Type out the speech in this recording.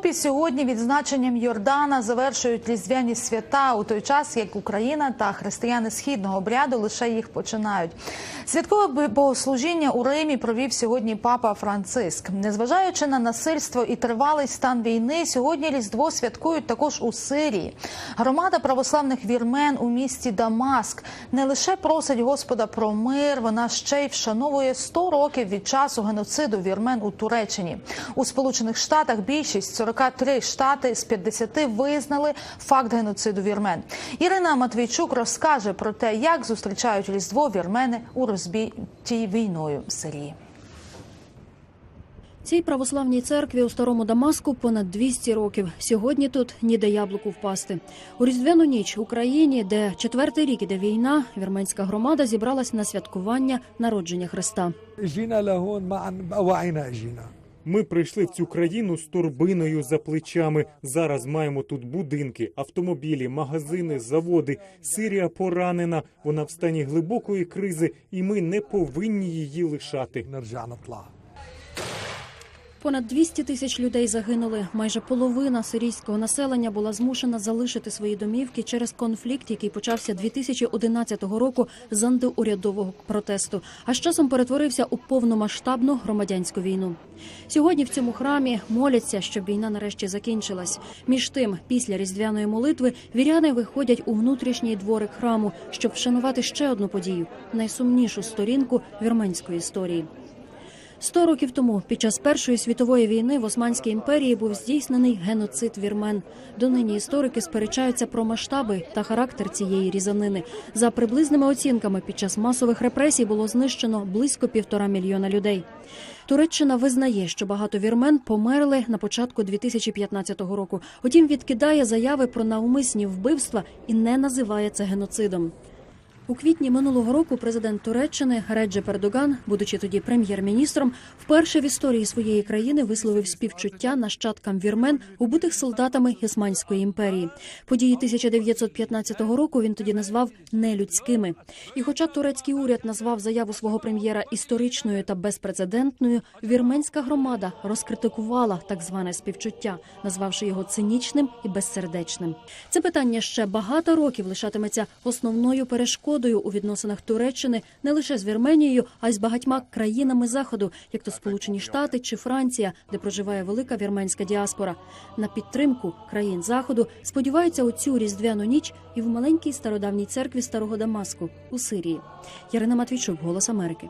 Європі сьогодні відзначенням Йордана завершують різдвяні свята у той час, як Україна та християни східного обряду лише їх починають. Святкове богослужіння у Римі провів сьогодні папа Франциск. Незважаючи на насильство і тривалий стан війни, сьогодні різдво святкують також у Сирії. Громада православних вірмен у місті Дамаск не лише просить Господа про мир, вона ще й вшановує 100 років від часу геноциду вірмен у Туреччині. У Сполучених Штатах більшість 43 штати з 50 визнали факт геноциду вірмен. Ірина Матвійчук розкаже про те, як зустрічають різдво вірмени у розбитій війною Сирії. Цій православній церкві у старому Дамаску понад 200 років. Сьогодні тут ніде яблуку впасти. У різдвяну ніч в Україні, де четвертий рік іде війна, вірменська громада зібралась на святкування народження Христа. Ми прийшли в цю країну з торбиною за плечами. Зараз маємо тут будинки, автомобілі, магазини, заводи. Сирія поранена. Вона в стані глибокої кризи, і ми не повинні її лишати. Понад 200 тисяч людей загинули. Майже половина сирійського населення була змушена залишити свої домівки через конфлікт, який почався 2011 року з антиурядового протесту. А з часом перетворився у повномасштабну громадянську війну. Сьогодні в цьому храмі моляться, щоб війна нарешті закінчилась. Між тим, після різдвяної молитви віряни виходять у внутрішній дворик храму, щоб вшанувати ще одну подію найсумнішу сторінку вірменської історії. Сто років тому, під час Першої світової війни в Османській імперії був здійснений геноцид вірмен. Донині історики сперечаються про масштаби та характер цієї різанини. За приблизними оцінками, під час масових репресій було знищено близько півтора мільйона людей. Туреччина визнає, що багато вірмен померли на початку 2015 року. Утім, відкидає заяви про навмисні вбивства і не називає це геноцидом. У квітні минулого року президент Туреччини Реджеп Ердоган, будучи тоді прем'єр-міністром, вперше в історії своєї країни висловив співчуття нащадкам вірмен, убитих солдатами Османської імперії. Події 1915 року він тоді назвав нелюдськими. І, хоча турецький уряд назвав заяву свого прем'єра історичною та безпрецедентною, вірменська громада розкритикувала так зване співчуття, назвавши його цинічним і безсердечним. Це питання ще багато років лишатиметься основною перешкодою у відносинах Туреччини не лише з Вірменією, а й з багатьма країнами заходу, як то Сполучені Штати чи Франція, де проживає велика вірменська діаспора. На підтримку країн заходу сподіваються у цю різдвяну ніч і в маленькій стародавній церкві старого Дамаску у Сирії. Ярина Матвійчук, Голос Америки.